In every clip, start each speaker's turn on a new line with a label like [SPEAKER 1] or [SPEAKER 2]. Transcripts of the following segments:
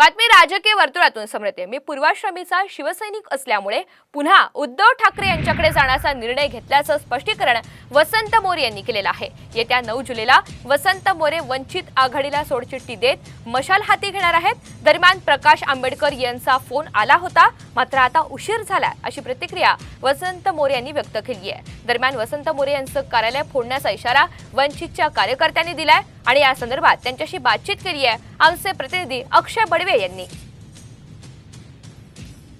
[SPEAKER 1] बातमी राजकीय वर्तुळातून समजते मी पूर्वाश्रमीचा शिवसैनिक असल्यामुळे पुन्हा उद्धव ठाकरे यांच्याकडे जाण्याचा निर्णय घेतल्याचं स्पष्टीकरण वसंत मोरे यांनी केलेलं आहे. येत्या नऊ जुलैला वसंत मोरे वंचित आघाडीला सोडचिठ्ठी देत मशाल हाती घेणार आहेत. दरम्यान प्रकाश आंबेडकर यांचा फोन आला होता. मात्र आता उशीर झाला अशी प्रतिक्रिया वसंत मोरे यांनी व्यक्त केली आहे. दरम्यान वसंत मोरे यांचं कार्यालय फोडण्याचा इशारा वंचितच्या कार्यकर्त्यांनी दिलाय आणि या संदर्भात त्यांच्याशी बातचीत केली आहे. आमचे प्रतिनिधी अक्षय बडवे यांनी.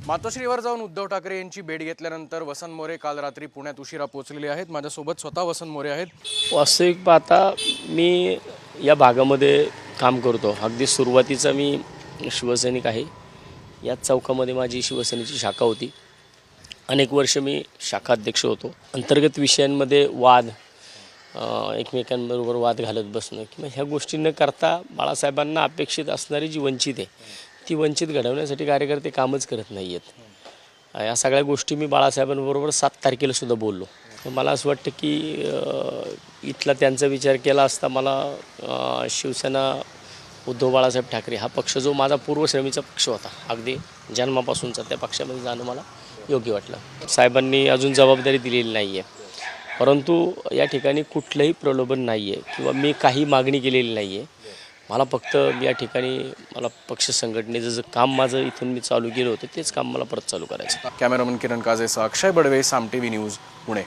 [SPEAKER 2] मातोश्रीवर जाऊन उद्धव ठाकरे यांची भेट घेतल्यानंतर वसंत मोरे काल रात्री पुण्यात उशिरा पोहोचलेले आहेत. माझ्यासोबत स्वतः वसंत मोरे आहेत.
[SPEAKER 3] वास्तविक पाहता मी या भागामध्ये काम करतो. अगदी सुरुवातीचा मी शिवसैनिक आहे. याच चौकामध्ये माझी शिवसेनेची शाखा होती. अनेक वर्ष मी शाखाध्यक्ष होतो. अंतर्गत विषयांमध्ये वाद एकमेकांबरोबर वाद घालत बसणं किंवा ह्या गोष्टी न करता बाळासाहेबांना अपेक्षित असणारी जी वंचित आहे ती वंचित घडवण्यासाठी कार्यकर्ते कामच करत नाही आहेत या सगळ्या गोष्टी मी बाळासाहेबांबरोबर सात तारखेला सुद्धा बोललो. तर मला असं वाटतं की इथला त्यांचा विचार केला असता मला शिवसेना उद्धव बाळासाहेब ठाकरे हा पक्ष जो माझा पूर्वश्रमीचा पक्ष होता अगदी जन्मापासूनचा त्या पक्षामध्ये जाणं मला योग्य वाटलं. साहेबांनी अजून जबाबदारी दिलेली नाही आहे परंतु या ठिकाणी कुठलंही प्रलोभन नाही आहे किंवा मी काही मागणी केलेली नाही आहे मला फक्त या ठिकाणी मला पक्ष संघटनेचं जे काम माझं इथून मी चालू केलं होतं तेच काम मला परत चालू करायचं
[SPEAKER 2] cameraman Kiran काजेसह Akshay Badve Saam T V news Pune.